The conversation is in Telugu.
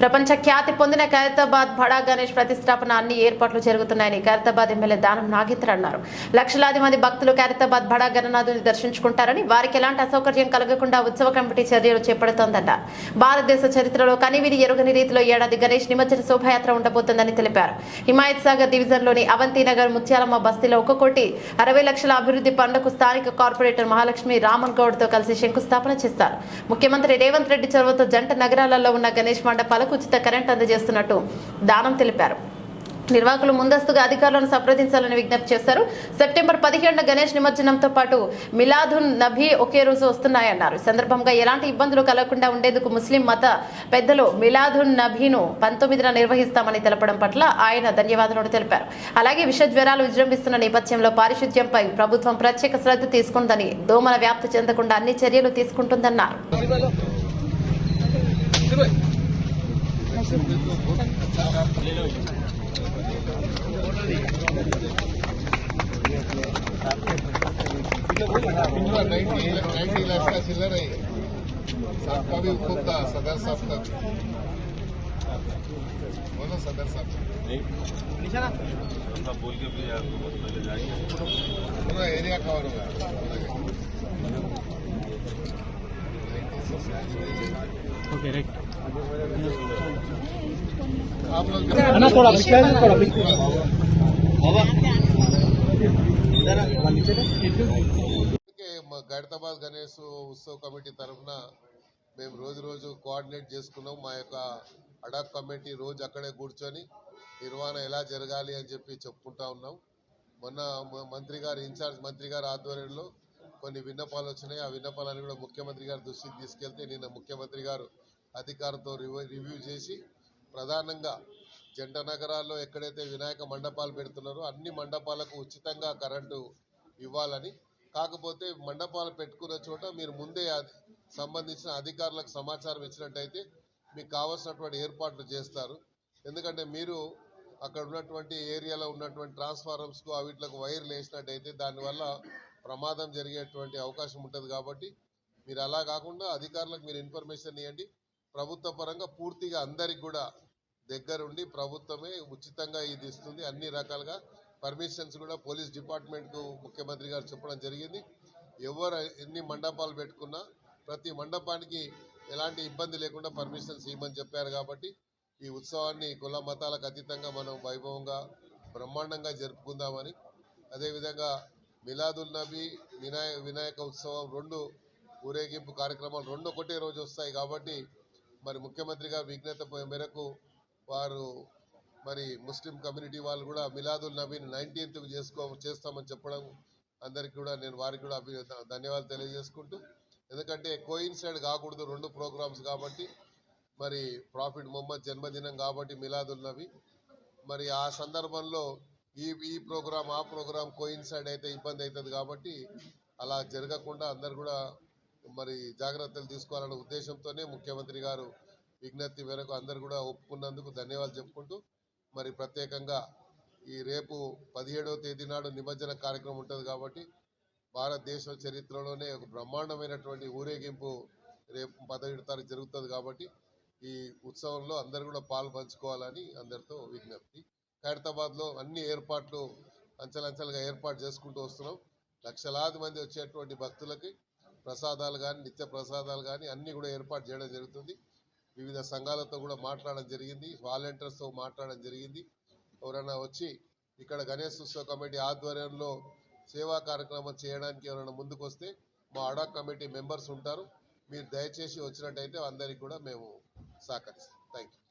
ప్రపంచ ఖ్యాతి పొందిన ఖైరతాబాద్ బడా గణేష్ ప్రతిష్టాపన అన్ని ఏర్పాట్లు జరుగుతున్నాయని ఖైరతాబాద్ ఎమ్మెల్యే దానం నాగేంద్ర అన్నారు. లక్షలాది మంది భక్తులు ఖైరతాబాద్ బడా గణనాథుని దర్శించుకుంటారని వారికి ఎలాంటి అసౌకర్యం కలగకుండా ఉత్సవ కమిటీ చర్యలు చేపడుతోందన్నారు భారతదేశ చరిత్రలో కనివిని ఎరుగని రీతిలో ఏడాది గణేష్ నిమజ్జన శోభాయాత్ర ఉండబోతోందని తెలిపారు. హిమాయత్ సాగర్ డివిజన్లోని అవంతినగర్ ముత్యాలమ్మ బస్తీలో ఒక కోటి అరవై లక్షల అభివృద్ధి పనులకు స్థానిక కార్పొరేటర్ మహాలక్ష్మి రామన్ గౌడ్తో కలిసి శంకుస్థాపన చేస్తారు. ముఖ్యమంత్రి రేవంత్ రెడ్డి చొరవతో జంట నగరాలలో ఉన్న గణేష్ మండపాలకు ఉచిత కరెంట్ అందజేస్తున్నట్టు దానం తెలిపారు. నిర్వాహకులు ముందస్తుగా అధికారులను సంప్రదించాలని విజ్ఞప్తి చేశారు. సెప్టెంబర్ పదిహేడున గణేష్ నిమజ్జనంతో పాటు మిలాదున్ నభీ ఒకే రోజు వస్తున్నాయన్నారు. ఈ సందర్భంగా ఎలాంటి ఇబ్బందులు కలగకుండా ఉండేందుకు ముస్లిం మత పెద్దలు మిలాదున్ నభీను పంతొమ్మిదిన నిర్వహిస్తామని తెలపడం పట్ల ఆయన ధన్యవాదాలు తెలిపారు. అలాగే విష జ్వరాలు విజృంభిస్తున్న నేపథ్యంలో పారిశుద్ధ్యంపై ప్రభుత్వం ప్రత్యేక శ్రద్ధ తీసుకుందని దోమల వ్యాప్తి చెందకుండా అన్ని చర్యలు తీసుకుంటుందన్నారు. नाईन्टी लॅक्सचा चिल्लर आहे सापका बी खूपदा सदर सापका बोलो सदर बोल के भी आपको पहले जाएँगे पूरा एरिया कवर होगा okay right అన్న थोड़ा पीछे थोड़ा पीछे అందుకే మా గైడతాబాద్ గణేష్ ఉత్సవ్ కమిటీ తరఫున మేము రోజు రోజు కోఆర్డినేట్ చేసుకున్నాం మా యొక్క అడాక్ కమిటీ రోజు అక్కడే కూర్చొని నిర్వహణ ఎలా జరగాలి అని చెప్పి చెప్పుకుంటా ఉన్నాం మొన్న మ- మంత్రి గారు ఇన్ఛార్జ్ మంత్రి గారి ఆధ్వర్యంలో కొన్ని విన్నపాలు వచ్చినాయి ఆ విన్నపాలను కూడా ముఖ్యమంత్రి గారి దృష్టికి తీసుకెళ్తే నిన్న ముఖ్యమంత్రి గారు అధికారులతో రివ్యూ రివ్యూ చేసి ప్రధానంగా జంట నగరాల్లో ఎక్కడైతే వినాయక మండపాలు పెడుతున్నారో అన్ని మండపాలకు ఉచితంగా కరెంటు ఇవ్వాలని. కాకపోతే మండపాలు పెట్టుకున్న చోట మీరు ముందే అది సంబంధించిన అధికారులకు సమాచారం ఇచ్చినట్టయితే మీకు కావాల్సినటువంటి ఏర్పాట్లు చేస్తారు. ఎందుకంటే మీరు అక్కడ ఉన్నటువంటి ఏరియాలో ఉన్నటువంటి ట్రాన్స్ఫార్మర్స్కు వీటికి వైర్లు వేసినట్టయితే దానివల్ల ప్రమాదం జరిగేటువంటి అవకాశం ఉంటుంది కాబట్టి మీరు అలా కాకుండా అధికారులకు మీరు ఇన్ఫర్మేషన్ ఇవ్వండి ప్రభుత్వ పరంగా పూర్తిగా అందరికి కూడా దగ్గరుండి ప్రభుత్వమే ఉచితంగా ఇది ఇస్తుంది. అన్ని రకాలుగా పర్మిషన్స్ కూడా పోలీస్ డిపార్ట్మెంట్కు ముఖ్యమంత్రి గారు చెప్పడం జరిగింది. ఎవరు ఎన్ని మండపాలు పెట్టుకున్నా ప్రతి మండపానికి ఎలాంటి ఇబ్బంది లేకుండా పర్మిషన్స్ ఇవ్వమని చెప్పారు కాబట్టి ఈ ఉత్సవాన్ని కుల మతాలకు అతీతంగా మనం వైభవంగా బ్రహ్మాండంగా జరుపుకుందామని అదేవిధంగా మిలాదుల్ నబీ వినాయ వినాయక ఉత్సవం రెండు ఊరేగింపు కార్యక్రమాలు రెండు ఒకటే రోజు వస్తాయి కాబట్టి మరి ముఖ్యమంత్రిగా విజ్ఞత మేరకు వారు మరి ముస్లిం కమ్యూనిటీ వాళ్ళు కూడా మిలాదుల్ నబీని నైన్టీన్త్ చేసుకో చేస్తామని చెప్పడం అందరికి కూడా నేను వారికి కూడా అభి ధన్యవాదాలు తెలియజేసుకుంటూ ఎందుకంటే కోయిన్సైడ్ కాకూడదు రెండు ప్రోగ్రామ్స్ కాబట్టి మరి ప్రాఫిట్ మొహమ్మద్ జన్మదినం కాబట్టి మిలాదుల్ నబీ. మరి ఆ సందర్భంలో ఈ ఈ ప్రోగ్రాం ఆ ప్రోగ్రాం కోయిన్సైడ్ అయితే ఇబ్బంది అవుతుంది కాబట్టి అలా జరగకుండా అందరు కూడా మరి జాగ్రత్తలు తీసుకోవాలనే ఉద్దేశంతోనే ముఖ్యమంత్రి గారు విజ్ఞప్తి మేరకు అందరు కూడా ఒప్పుకున్నందుకు ధన్యవాదాలు చెప్పుకుంటూ మరి ప్రత్యేకంగా ఈ రేపు పదిహేడవ తేదీ నాడు నిమజ్జన కార్యక్రమం ఉంటుంది కాబట్టి భారతదేశ చరిత్రలోనే ఒక బ్రహ్మాండమైనటువంటి ఊరేగింపు రేపు పదహేడు తారీఖు జరుగుతుంది కాబట్టి ఈ ఉత్సవంలో అందరు కూడా పాలు పంచుకోవాలని అందరితో విజ్ఞప్తి. ఖైరతాబాద్లో అన్ని ఏర్పాట్లు అంచెలంచెలుగా ఏర్పాటు చేసుకుంటూ వస్తున్నాం. లక్షలాది మంది వచ్చేటువంటి భక్తులకి ప్రసాదాలు కానీ నిత్య ప్రసాదాలు కానీ అన్నీ కూడా ఏర్పాటు చేయడం జరుగుతుంది. వివిధ సంఘాలతో కూడా మాట్లాడడం జరిగింది. వాలంటీర్స్తో మాట్లాడడం జరిగింది. ఎవరైనా వచ్చి ఇక్కడ గణేష్ ఉత్సవ కమిటీ ఆధ్వర్యంలో సేవా కార్యక్రమం చేయడానికి ఎవరైనా ముందుకు వస్తే మా అడాక్ కమిటీ మెంబర్స్ ఉంటారు. మీరు దయచేసి వచ్చినట్టయితే అందరికీ కూడా మేము సహకరిస్తాం. Thank you